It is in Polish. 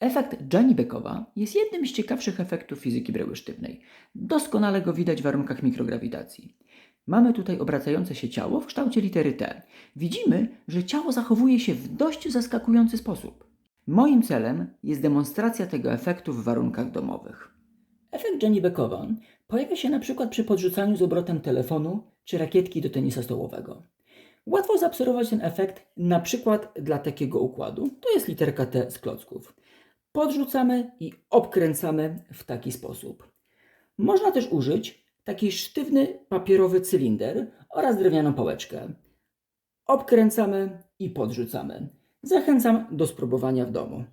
Efekt Jani-Beckowa jest jednym z ciekawszych efektów fizyki bryły sztywnej. Doskonale go widać w warunkach mikrograwitacji. Mamy tutaj obracające się ciało w kształcie litery T. Widzimy, że ciało zachowuje się w dość zaskakujący sposób. Moim celem jest demonstracja tego efektu w warunkach domowych. Efekt Jani-Beckowa pojawia się na przykład przy podrzucaniu z obrotem telefonu czy rakietki do tenisa stołowego. Łatwo zaobserwować ten efekt na przykład dla takiego układu. To jest literka T z klocków. Podrzucamy i obkręcamy w taki sposób. Można też użyć taki sztywny papierowy cylinder oraz drewnianą pałeczkę. Obkręcamy i podrzucamy. Zachęcam do spróbowania w domu.